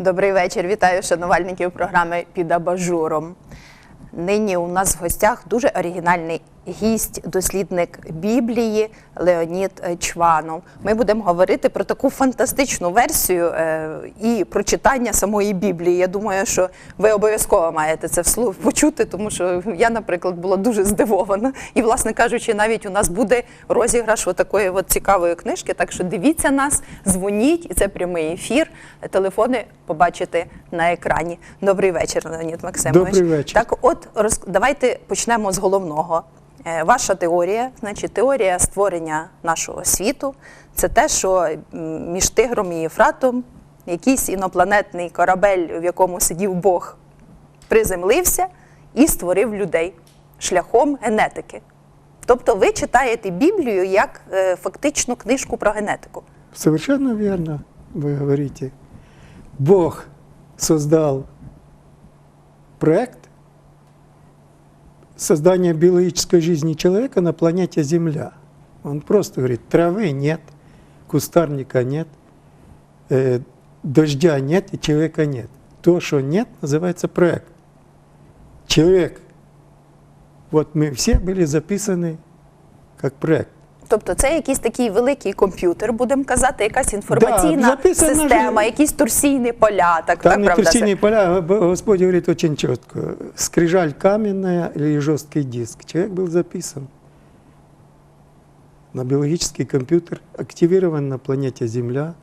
Добрий вечір. Вітаю шанувальників програми під абажуром. Нині у нас в гостях дуже оригінальний гість, дослідник Біблії Леонід Чванов. Ми будемо говорити про таку фантастичну версію е, і про читання самої Біблії. Я думаю, що ви обов'язково маєте це вслух почути, тому що я, наприклад, була дуже здивована. І, власне кажучи, навіть у нас буде розіграш такої от цікавої книжки. Так що дивіться нас, дзвоніть, і це прямий ефір. Телефони побачите на екрані. Добрий вечір, Леонід Максимович. Добрий вечір. Так, от роз... давайте почнемо з головного. Е, Ваша теорія, значить, теорія створення нашого світу, це те, що між Тигром і Єфратом якийсь інопланетний корабель, в якому сидів Бог, приземлився і створив людей шляхом генетики. Тобто ви читаєте Біблію як е, фактично книжку про генетику. Совершенно верно вы говорите. Бог создал проект создания биологической жизни человека на планете Земля. Он просто говорит, травы нет, кустарника нет, э, дождя нет и человека нет. То, что нет, называется проект. Человек, вот мы все были записаны как проект. Тобто це якийсь такий великий комп'ютер, будемо казати, якась інформаційна записана система, ж- якісь торсійні поля, так, Там так не правда? трясины поля, Г- Господь говорит очень четко. Скрижаль каменная или жесткий диск. Человек был записан на биологический компьютер, активирован на планете Земля.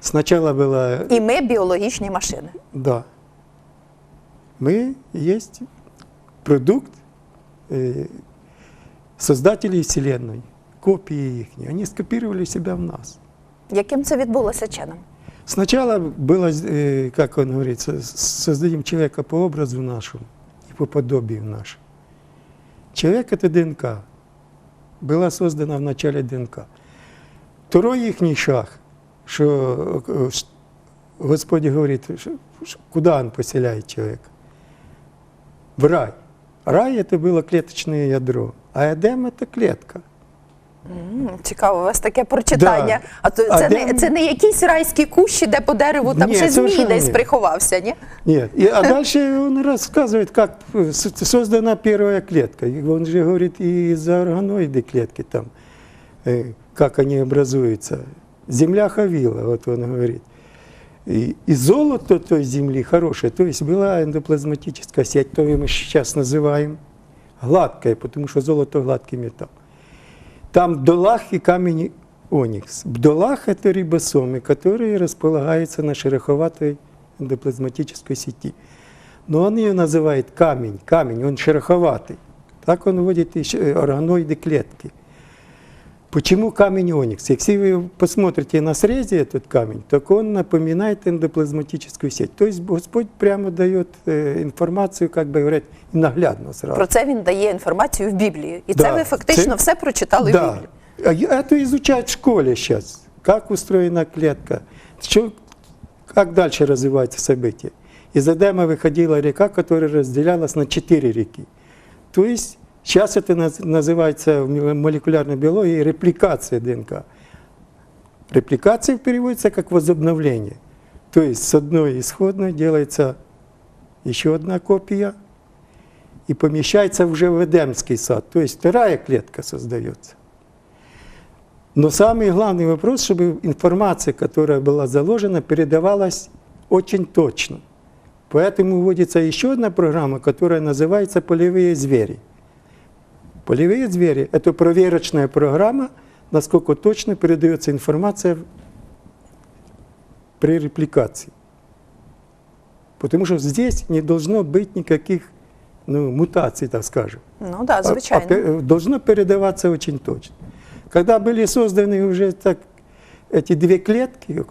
Сначала была, І ми біологічні машини. да, мы есть продукт э, создателей Вселенной, копии их. Они скопировали себя в нас. Яким це відбулося чином? Сначала было, э, как он говорит, со- создадим человека по образу нашему и по подобию нашему. Человек – это ДНК. Была создана в начале ДНК. Второй их шаг, что э, ш- Господь говорит, ш- ш- куда Он поселяет человека? В рай. Рай – это было клеточное ядро, а Эдем – это клетка. М, Цікаво, у вас таке прочитання. Да. А то А це, де- не, це не якісь райські кущі, де по дереву там Ні, ще змій совершенно десь ні. приховався, ні? Нет. И, а дальше он рассказывает, как э, с- создана первая клетка. И Он же говорит и из-за органоиды клетки там, э, как они образуются. Земля хавила, вот он говорит. И, и золото той земли хорошее, то есть была эндоплазматическая сеть, то мы сейчас называем гладкая, потому что золото гладкий металл. Там бдолах и камень оникс. Бдолах – это рибосомы, которые располагаются на шероховатой эндоплазматической сети. Но он ее называет камень. Камень, он шероховатый. Так он вводит еще органоиды клетки. Почему камень оникс? Если вы посмотрите на срезе этот камень, так он напоминает эндоплазматическую сеть. То есть Господь прямо дает э, информацию, как бы говорят, наглядно сразу. Про це він дає інформацію в Біблії. І це Да, ви фактично це- все прочитали в Да. Біблії. А я- Это изучают в школе сейчас. Как устроена клетка. Что, как дальше развиваются события. Из Эдема выходила река, которая разделялась на четыре реки. То есть сейчас это наз- называется в молекулярной биологии репликация ДНК. Репликация переводится как возобновление. То есть с одной исходной делается еще одна копия и помещается уже в Эдемский сад. То есть вторая клетка создается. Но самый главный вопрос, чтобы информация, которая была заложена, передавалась очень точно. Поэтому вводится еще одна программа, которая называется «Полевые звери». Полевые звери – это проверочная программа, насколько точно передается информация при репликации. Потому что здесь не должно быть никаких ну, мутаций, так скажем. Ну так, А- звичайно. а пе- должно передаваться очень точно. Когда были созданы уже так эти две клетки,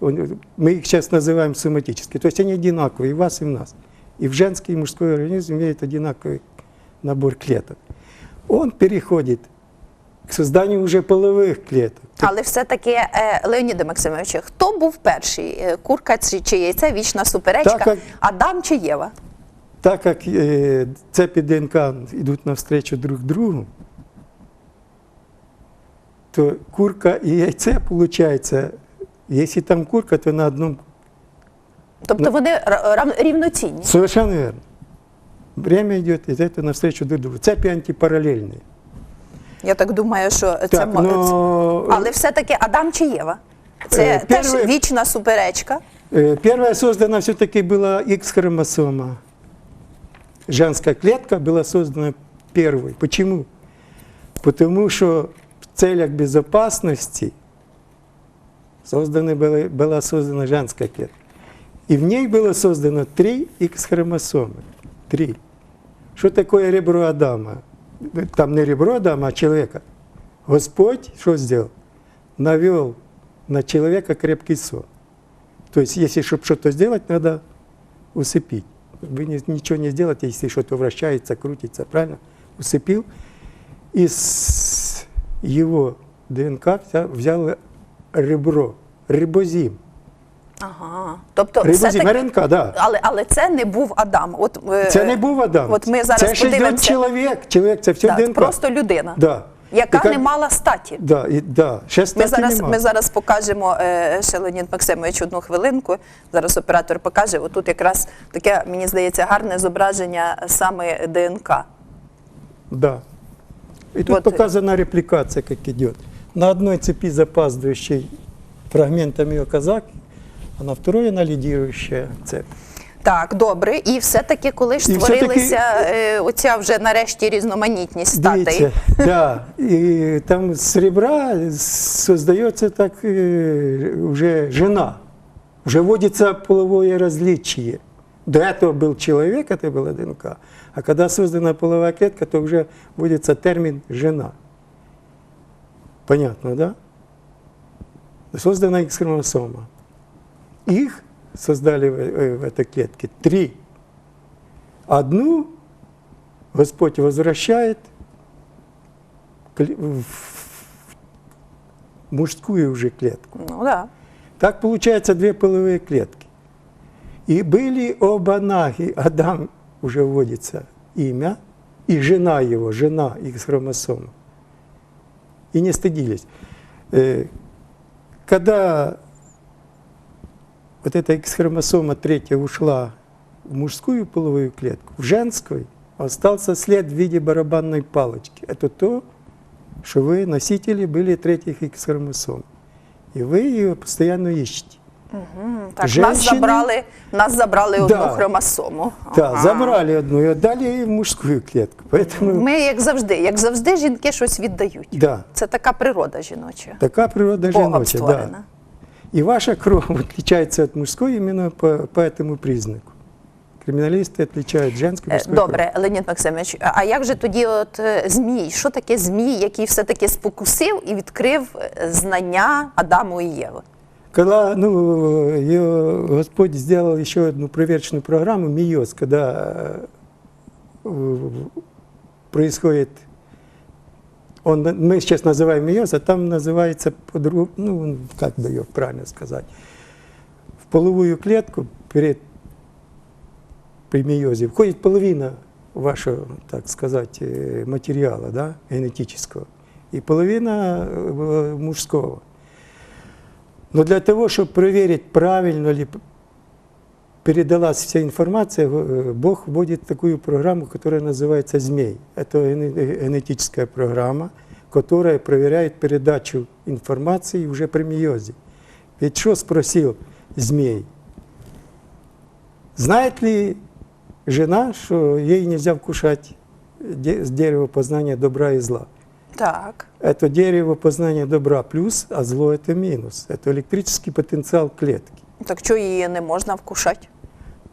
мы их сейчас называем соматические, то есть они одинаковые и в вас, и в нас. И в женский, и мужской организм имеет одинаковый набор клеток. Он переходит к созданию уже половых клеток. Але все-таки, е, Леоніде Максимовичу, хто був перший? Е, Курка чи, яйце? Вічна суперечка. Так, як- Адам чи Єва? Так как э, цепи ДНК идут навстречу друг другу, то курка и яйце получается, если там курка, то на одном Тобто вони рівноцінні. Совершенно верно Время идет из этого навстречу друг другу. Цепи антипараллельные. Я так думаю, що це Так, мо- но Але все-таки Адам чи Єва? Це Е, теж перше- вічна суперечка. э, первая создана все-таки была X-хромосома. Женская клетка была создана первой. Почему? Потому что в целях безопасности созданы были, была создана женская клетка. И в ней было создано три X-хромосомы. Три. Что такое ребро Адама? Там не ребро Адама, а человека. Господь что сделал? Навел на человека крепкий сон. То есть, если чтобы что-то сделать, надо усыпить. Вы ничего не сделаете, если что-то вращается, крутится, правильно? Усыпил. Из его ДНК взял ребро, рибозим. Ага. Тобто, Рибозим, все-таки... Да. але, але це не був Адам. От, е, Це не був Адам. От ми зараз це йде подивимося. чоловік. Чоловік це все Да, просто людина, Да. яка І не мала статі. Да, і, да. Ще Ми зараз, нема. ми зараз покажемо е, ще Леонід Максимович одну хвилинку. Зараз оператор покаже. Отут якраз таке, мені здається, гарне зображення саме ДНК. Да. И тут Вот. показана репликация, как идет. На одной цепи запаздывающей фрагментами оказак, а на второй она лидирующая цепь. Так, добре. І все-таки, коли ж І все-таки- створилася е, оця вже нарешті різноманітність статей. Дивіться, да, и там с ребра создается так э, уже жена. Уже вводится половое различие. До этого был человек, это была ДНК, а когда создана половая клетка, то уже вводится термин «жена». Понятно, да? Создана X-хромосома. Их создали в, э, в этой клетке три. Одну Господь возвращает в мужскую уже клетку. Ну да. Так получается две половые клетки. И были оба наги. Адам уже вводится имя, и жена его, жена их хромосома. И не стыдились. Э, Когда вот эта X-хромосома третья ушла в мужскую половую клетку, в женскую остался след в виде барабанной палочки. Это то, что вы носители были третьих X-хромосом. И вы ее постоянно ищете. М, Так, нас Женщини- забрали, нас забрали одну Да. хромосому. Да, Ага. забрали одну и отдали ей в мужскую клетку. Поэтому Ми, як завжди, як завжди, жінки щось віддають. Да. Це така природа жіноча. такая природа Богом женоча. створена. Да. И ваша кровь отличается от мужской именно по, по этому признаку. Криминалисты отличают женскую и Е, мужскую Добре, Леонід Максимович, а а як же тоді от е, Змій? Що таке Змій, який все-таки спокусив і відкрив е, знання Адаму і Єви? кровь. Когда ну, ее Господь сделал еще одну проверочную программу, МИОС, когда э, происходит, он, мы сейчас называем МИОС, а там называется, по-другому, ну, как бы ее правильно сказать, в половую клетку перед при мейозе входит половина вашего, так сказать, э, материала, да, генетического, и половина э, мужского. Но для того, чтобы проверить, правильно ли передалась вся информация, э, Бог вводит такую программу, которая называется «Змей». Это ген- э, генетическая программа, которая проверяет передачу информации уже при мейозе. Ведь что спросил змей? Знает ли жена, что ей нельзя вкушать де- с дерева познания добра и зла? Так. Это дерево познания добра плюс, а зло это минус. Это электрический потенциал клетки. Так що її не можна вкушати?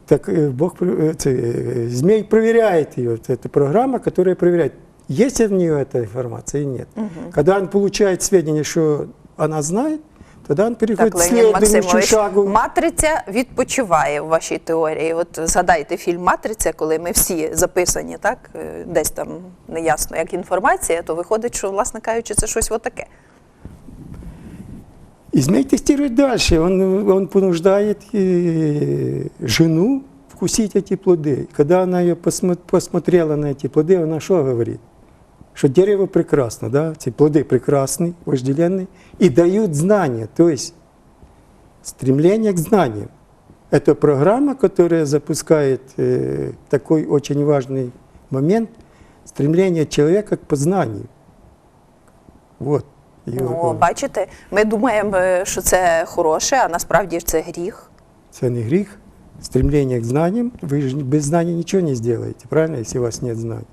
Так э, Бог, про- э, це, э, змей проверяет ее. Вот Это программа, которая проверяет, есть ли в нее эта информация или нет. Когда он получает сведения, что она знает, тогда он переходит Так, к Леонід следующему Максимович, шагу. матриця відпочиває в вашій теорії. От згадайте фільм Матриця, коли ми всі записані, так е, десь там неясно як інформація, то виходить, що, власне кажучи, це щось отаке. И змей тестирует дальше. Он, он понуждает э, жену вкусить эти плоды. Когда она ее посмо- посмотрела на эти плоды, она что говорит? Что дерево прекрасно, да? Эти плоды прекрасны, вожделенные и дают знания, то есть стремление к знаниям. Это программа, которая запускает э, такой очень важный момент стремление человека к познанию. Вот. його- Ну, бачите, ми думаємо, е, що це хороше, а насправді ж це гріх. Это не грех. Стремление к знаниям. Вы же без знаний ничего не сделаете, правильно, если у вас нет знаний.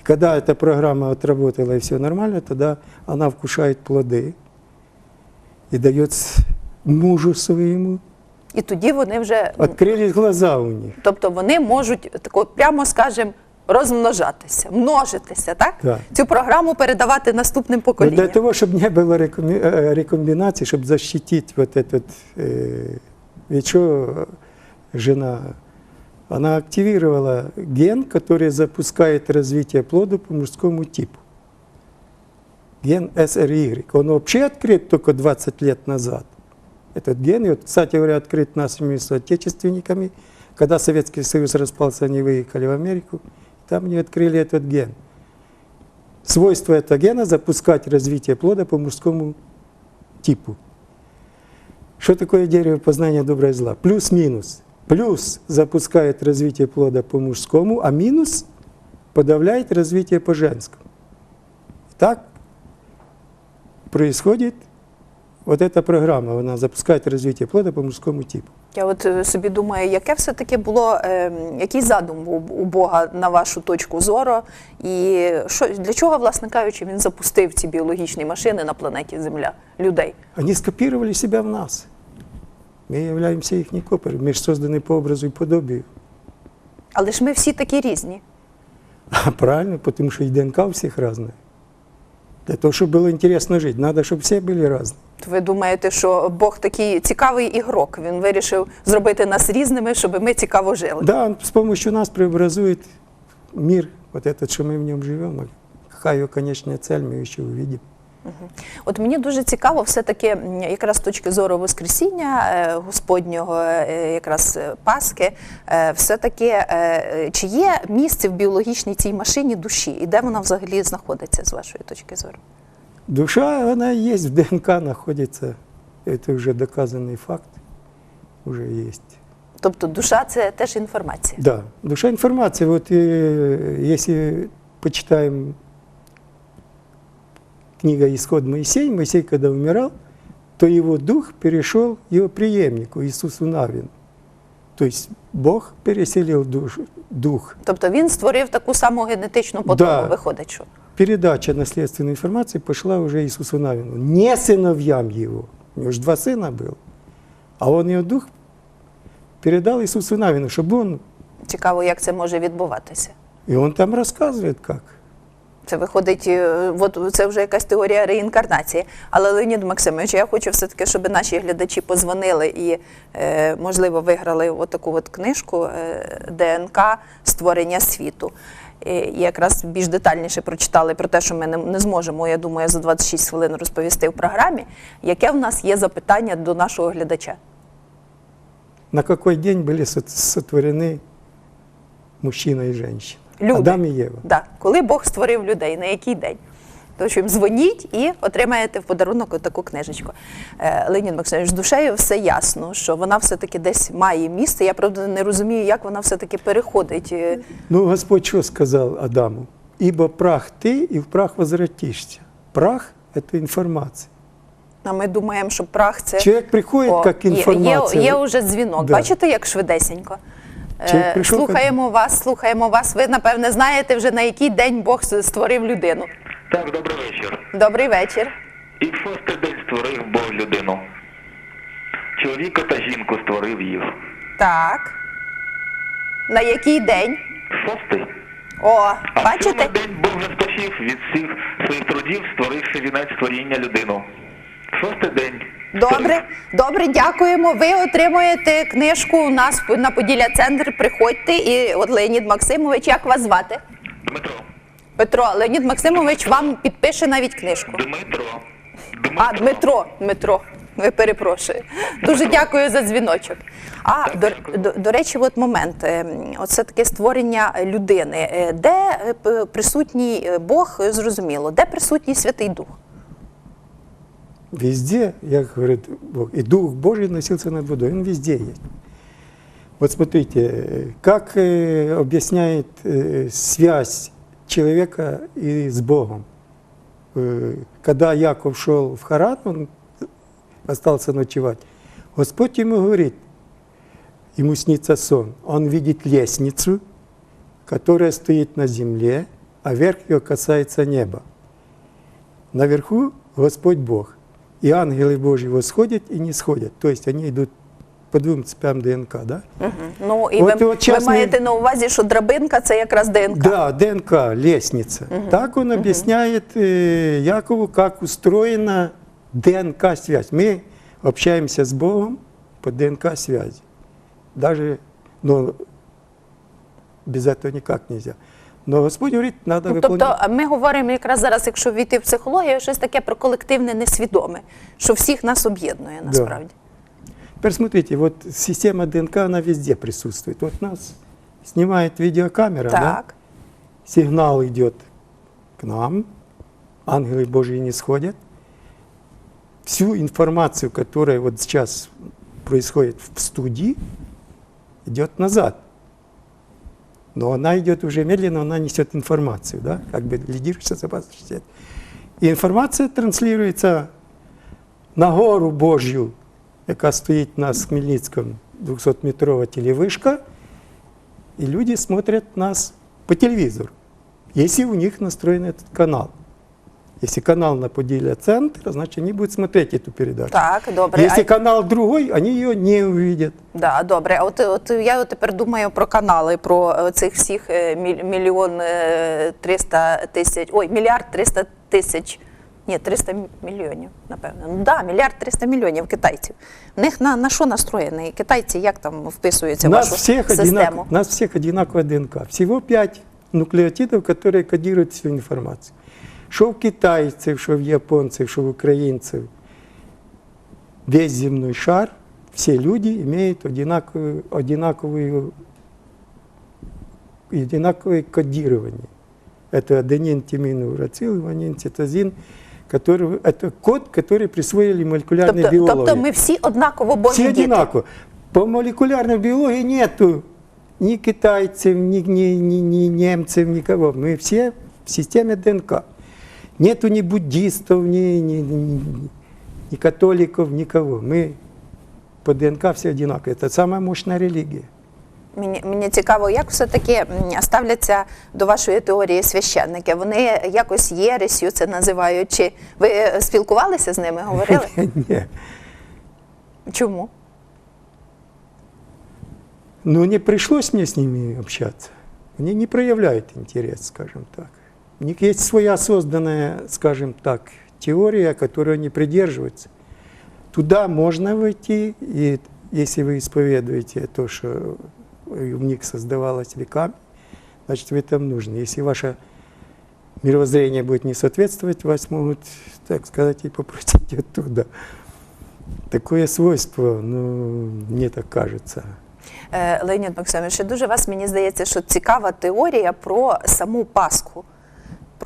И когда эта программа отработала и все нормально, тогда она вкушает плоды и дает с- мужу своему. І тоді вони вже, Открылись глаза у них. тобто вони можуть тако, прямо скажемо, розмножатися, множитися, так? Так. Цю програму передавати наступним Но поколінням. для того, чтобы не было рекоми- э, рекомбинаций, чтобы защитить вот этот... э, ведь что жена, она активировала ген, который запускает развитие плода по мужскому типу. Ген SRY. Он вообще открыт только 20 лет назад. Этот ген, и вот, кстати говоря, открыт нашими соотечественниками. Когда Советский Союз распался, они выехали в Америку, Там они открыли этот ген. Свойство этого гена запускать развитие плода по мужскому типу. Что такое дерево познания добра и зла? Плюс-минус. Плюс запускает развитие плода по мужскому, а минус подавляет развитие по женскому. Так происходит вот эта программа, она запускает развитие плода по мужскому типу. Я от е, собі думаю, яке все-таки було, е, який задум був у Бога на вашу точку зору, і що, для чого, власне кажучи, він запустив ці біологічні машини на планеті Земля, людей? Они скопировали себя в нас. Мы являемся их копором, мы же созданы по образу и подобию. Але ж ми всі такі різні. А правильно, потому что и ДНК у всех разная. Для того, чтобы было интересно жить, надо, чтобы все были разные. То Ви думаєте, що Бог такий цікавий ігрок? Він вирішив зробити нас різними, щоб ми цікаво жили. Да, он с помощью нас преобразует мир, вот этот, что мы в нем живем. А Какая ее конечная цель, мы еще увидим. От мені дуже цікаво, все-таки м, якраз з точки зору Воскресіння е, Господнього, е, якраз е, Пасхи, е, все-таки е, чи є місце в біологічній цій машині душі, і де вона взагалі знаходиться з вашої точки зору? Душа, она и есть, в ДНК находится. Это уже доказанный факт. Уже есть. Тобто душа це теж інформація. Да, душа информации. Вот э, если почитаем книга «Исход Моисей», Моисей, когда умирал, то его дух перешел к его преемнику Иисусу Навину. То есть Бог переселил душ, дух. Тобто він створив таку саму генетичну подобу, Да. виходить, що. Передача наследственной информации пошла уже Иисусу Навину, не сыновьям его. У него же два сына было. А он ее дух передал Иисусу Навину, чтобы он... Цікаво, як це може відбуватися. И он там рассказывает, как. Це виходить, е, от це вже якась теорія реінкарнації. Але Леонід Максимович, я хочу все-таки, щоб наші глядачі позвонили і, е, можливо, виграли отаку от книжку е, ДНК створення світу. І якраз більш детальніше прочитали про те, що ми не, зможемо, я думаю, за 26 хвилин розповісти в програмі. Яке в нас є запитання до нашого глядача? на какой день были сот- сотворены мужчина и женщина? Люди. Адам и Ева. Да. Коли Бог створив людей, на який день? Тож їм дзвоніть і отримаєте в подарунок таку книжечку. Е, Леонід Максимович, з душею все ясно, що вона все-таки десь має місце. Я правда не розумію, як вона все-таки переходить. Е, Ну, Господь что сказал Адаму? «Ибо прах ты, и в прах возвратишься». Прах – это информация. А ми думаємо, що прах це Человек приходит О, как є-. Є, є уже дзвінок. Да. Бачите, як швидесенько. Е, слухаємо вас, слухаємо вас. Ви, напевне, знаєте вже на який день Бог створив людину. Так, добрий вечір. Добрий вечір. І в шостий день створив Бог людину. Чоловіка та жінку створив їх. Так. На який день? Шостий. О, А в бачите? сьомий день Бог розпочив від всіх своїх трудів, створивши вінець створіння людину. Шостий день. Добре, добре, дякуємо. Ви отримуєте книжку у нас на Поділля Центр. Приходьте. І от Леонід Максимович, як вас звати? Дмитро. Петро, Леонід Максимович вам підпише навіть книжку. Дмитро. А, Дмитро, Дмитро. Ви перепрошую. Дуже дякую за дзвіночок. А до, до, до речі, от момент. Оце таке створення людини. Е, Де е, присутній е, Бог, зрозуміло, де присутній Святий Дух? Везде, як говорит Бог, и Дух Божий носился над водой, он везде есть. Вот смотрите, как э, объясняет э, связь человека и с Богом. Э, Когда Яков шел в Харан, он остался ночевать, Господь ему говорит, ему снится сон, он видит лестницу, которая стоит на земле, а верх ее касается неба. Наверху Господь Бог. И ангелы Божьи восходят и не сходят. То есть они идут по двум цепям ДНК, да? Мгм. Ну і От- ви, от щас ви ми- маєте на увазі, що драбинка це якраз ДНК. Да, ДНК, лестница. Так он объясняет э, Якову, как устроена ДНК-связь. Мы общаемся с Богом по ДНК-связи. Даже, ну, без этого никак нельзя. Но Господь говорит, надо Ну, тобто ми говоримо якраз зараз, якщо війти в психологію, щось таке про колективне несвідоме, що всіх нас об'єднує насправді. Теперь смотрите, вот система ДНК, она везде присутствует. Вот нас снимает видеокамера, да? Сигнал идет к нам, ангелы Божьи не сходят. Всю информацию, которая вот сейчас происходит в студии, идет назад. Но она идет уже медленно, она несет информацию, да, как бы лидирующая запасность. И информация транслируется на гору Божью, яка стоїть у нас в Хмельницькому 200-метрова телевишка, и люди смотрят нас по телевизору, если у них настроен этот канал. Если канал на Подиле центр, значит они будут смотреть эту передачу. Так, добре. Если А- канал другой, они ее не увидят. Да, добре. А От, от я от тепер думаю про канали, про е, цих всіх е, мільйон е, триста тисяч, ой, мільярд триста тисяч. Ні, 300 мільйонів, напевно. Ну да, мільярд 300 мільйонів китайців. В них на, на що настроєний? Китайці як там вписуються в нас вашу всех, систему? одинаково, нас всех одинаковая ДНК. Всего пять нуклеотидов, которые кодируют всю информацию Что в китайцев, что в японцев, что в украинцев. Весь земной шар, все люди имеют одинаковую, одинаковую, одинаковое кодирование. Это аденин, тимин, урацил, ванин, цитозин, который, это код, который присвоили молекулярные Тобто, биологи. тобто ми всі однаково божі Все діти. одинаково. По молекулярной биологии нету ни китайцев, ни, ни, ни, ни немцев, никого. Мы все в системе ДНК. Нету ни буддистов, ни, ни, ни, ни католиков, никого. Мы по ДНК все одинаковые. Это самая мощная религия. Мені, мені цікаво, як все-таки м, ставляться до вашої теорії священники. Вони якось єресю це називають. Чи ви е, спілкувалися з ними, говорили? Не. Чому? Но не пришлось мне с ними общаться. Они не проявляют интерес, скажем так. У них есть своя созданная, скажем так, теория, которой они придерживаются. Туда можно войти, и если вы исповедуете то, что в них создавалось веками, значит, вы там нужны. Если ваше мировоззрение будет не соответствовать, вас могут, так сказать, и попросить оттуда. Такое свойство, ну, мне так кажется. Е, Леонід Максимович, ще дуже вас мені здається, що цікава теорія про саму Пасху,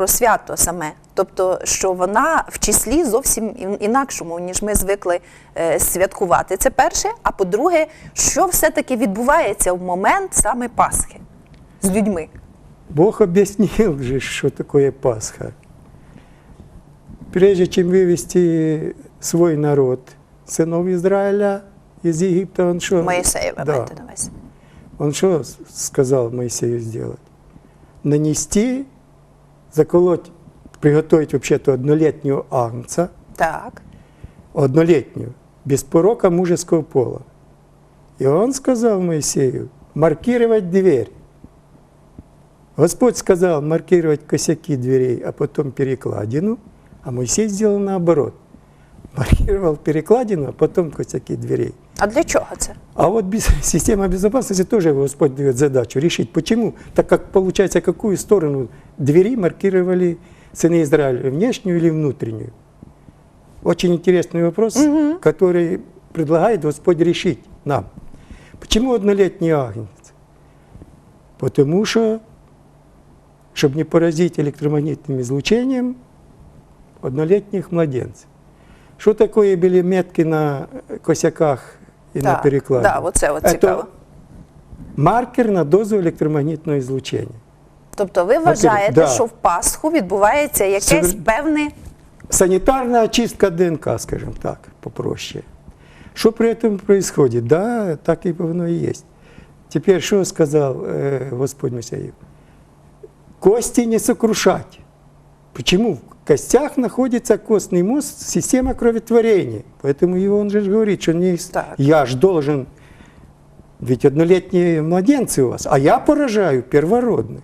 про свято саме. Тобто, що вона в числі зовсім ін- інакшому, ніж ми звикли е, святкувати. Це перше. А по-друге, що все-таки відбувається в момент саме Пасхи з людьми? Бог объяснил же, что такое Пасха. Прежде чем вывести свой народ, сынов Израиля из Египта, он что? Моїсея, ви Да. маєте на увазі. Он что с- сказал Моисею сделать? Нанести, заколоть, приготовить вообще-то однолетнего агнца, Так. однолетнюю, без порока мужеского пола. И он сказал Моисею, маркировать дверь. Господь сказал маркировать косяки дверей, а потом перекладину, а Моисей сделал наоборот. Маркировал перекладину, а потом косяки дверей. А для чого це? А вот без, система безопасности тоже Господь дает задачу решить. Почему? Так как получается, какую сторону двери маркировали сыны Израиля, внешнюю или внутреннюю? Очень интересный вопрос, который предлагает Господь решить нам. Почему однолетний агнец? Потому что, чтобы не поразить электромагнитным излучением однолетних младенцев. Что такое были метки на косяках и на Так, перекладе? да, вот это вот Это цікаво. маркер на дозу електромагнітного ізлучення. Тобто ви вважаєте, да. що в Пасху відбувається якесь Совер- певне Санитарная очистка ДНК, скажем так, попроще. Что при этом происходит? Да, так и оно и есть. Теперь что сказал э, Господь Мессия? Кости не сокрушать. Почему? В костях находится костный мозг, система кроветворения. Поэтому и он же говорит, что не, Так. я ж должен, ведь однолетние младенцы у вас, а я поражаю первородных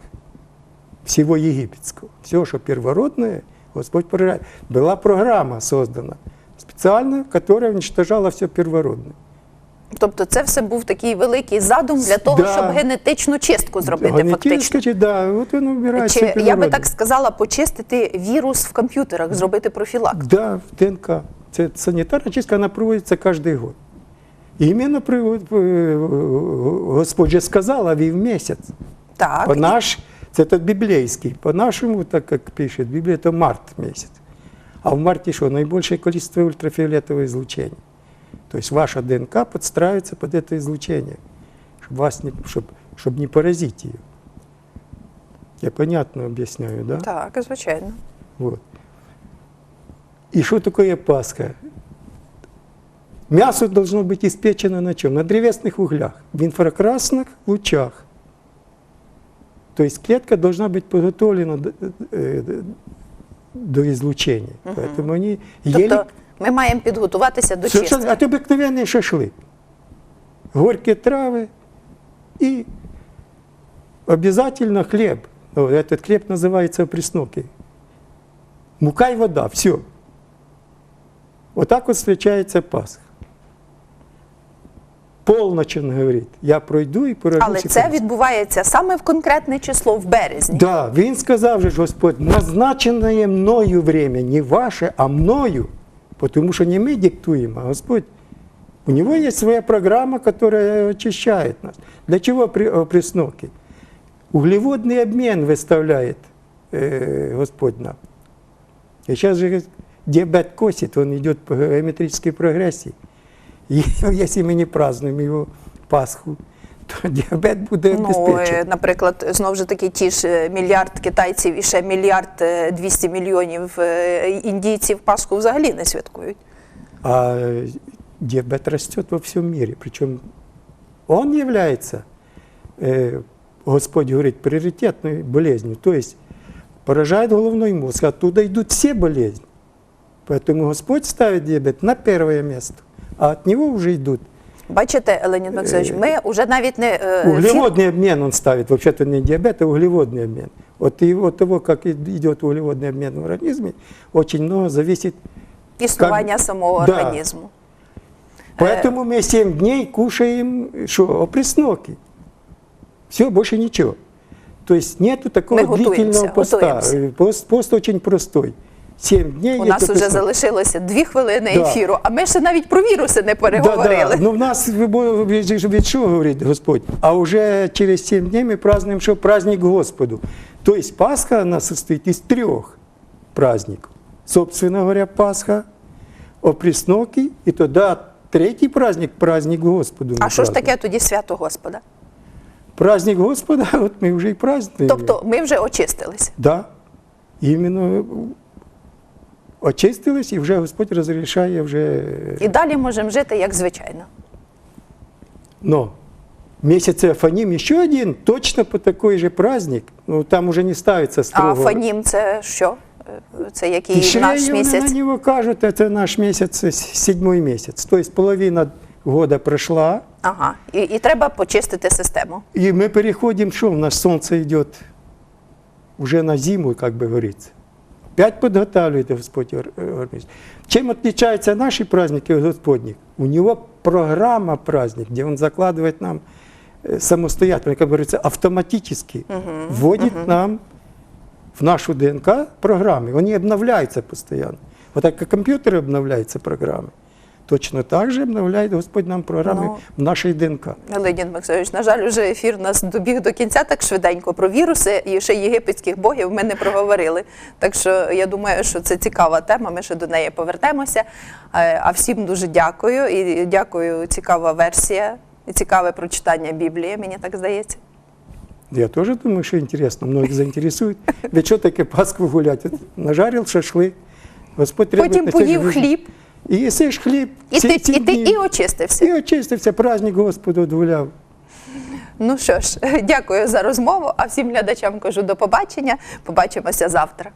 всего египетского. Все, что первородное, Господь поражает. Была программа создана специально, которая уничтожала все первородное. Тобто це все був такий великий задум для того, Да. щоб генетичну чистку зробити фактично. да, вот он убирает Чи я би так сказала, почистити вірус в комп'ютерах, зробити профілактику. Да, в ДНК. Це санітарна чистка, вона проводиться кожен год. І іменно е, Господь же сказав, а ви в місяць. Так, По наш, це так біблійський. По нашому, так як пише Біблія, то март місяць. А в марте что? Наибольшее количество ультрафиолетового излучения. То есть ваша ДНК подстраивается под это излучение, чтобы, вас не, чтоб, чтоб не поразить ее. Я понятно объясняю, да? так, звичайно. Вот. И что такое Пасха? Мясо должно быть испечено на чем? На древесных углях, в инфракрасных лучах. То есть клетка должна быть подготовлена до, э, до излучения. Поэтому они ели... Тобто ми маємо підготуватися до Совершенно- чистки. Это обыкновенный шашлык. Горькие травы и обязательно хлеб. Ну, Этот хлеб называется пресноки. Мука и вода, все. Вот так вот встречается Пасха. Полночь он говорит, я пройду і поражу Але всіх це людей». відбувається саме в конкретне число в березні. Да, він сказав же ж Господь, назначене мною время, не ваше, а мною. Потому что не мы диктуем, а Господь. У него есть своя программа, которая очищает нас. Для чего о, пресноки? Углеводный обмен выставляет э, Господь нам. И сейчас же диабет косит, он идет по геометрической прогрессии. И если мы не празднуем его Пасху, то диабет буде Ну, е, наприклад, знову ж таки, ті ж е, мільярд китайців і ще мільярд е, 200 мільйонів е, індійців Пасху взагалі не святкують. А диабет растет во всем мире. Причем он является, э, Господь говорит, приоритетной болезнью. То есть поражает головной мозг, оттуда идут все болезни. Поэтому Господь ставит диабет на первое место, а от него уже идут. Бачите, Леонід Максимович, ми вже навіть не е, фір- Углеводный обмен он ставит, вообще-то не диабет, а углеводный обмен. От, и от того, как и- идет углеводный обмен в организме, очень много зависит. існування Как- самого Да. організму. Поэтому мы 7 дней кушаем что, опресноки. Все, больше ничего. То есть нету такого Мы готовимся, длительного поста. готовимся. Э, Пост, пост очень простой. 7 дней У есть нас вже опресноки. залишилося дві хвилини Да. ефіру, а ми ще навіть про віруси не Да, переговорили. да. Ну, в нас ви- ви ж від що говорить Господь? А уже через 7 дней мы празднуем что? Праздник Господу. То есть Пасха, она состоит из трех праздников. Собственно говоря, Пасха, опресноки, и тогда третий праздник, праздник Господу. мы А що ж празднуем. таке тоді свято Господа? Праздник Господа, вот мы уже и празднуем. Тобто ми вже очистилися. Да, іменно очистились, і вже Господь розрішає вже. І далі можемо жити як звичайно. Но месяц Афаним еще один, точно по такой же праздник. Ну, там уже не ставится А строго. фанім це що? Е, Це який Тишрей, наш они місяць? на него кажут, это наш месяц, э, седьмой месяц. То есть половина года прошла, Ага. І, і треба почистити систему. и мы переходим, что у нас солнце идет уже на зиму, как бы говорится. Опять подготавливает Господь ор- организм. Чем отличаются наши праздники от Господних? У него программа праздник, где он закладывает нам э, самостоятельно, как говорится, автоматически вводит нам в нашу ДНК программы. Они обновляются постоянно. Вот так как компьютеры обновляются программы, точно так же обновляет Господь нам программы Ну, в нашей ДНК. Леонід Максимович, на жаль, вже ефір у нас добіг до кінця так швиденько. Про віруси і ще єгипетських богів ми не проговорили. Так що я думаю, що це цікава тема. Ми ще до неї повернемося. Е, А всім дуже дякую і дякую. Цікава версія і цікаве прочитання Біблії, мені так здається. Я тоже думаю, что интересно, многих заинтересует. Ведь что таке Пасху гулять? Нажарил шашлык, Господь требует Потім поїв хліб, І їсиш хліб. і ці- ти, ці і, ти і очистився. І очистився, праздник Господу одгуляв. Ну що ж, дякую за розмову. А всім глядачам кажу до побачення. Побачимося завтра.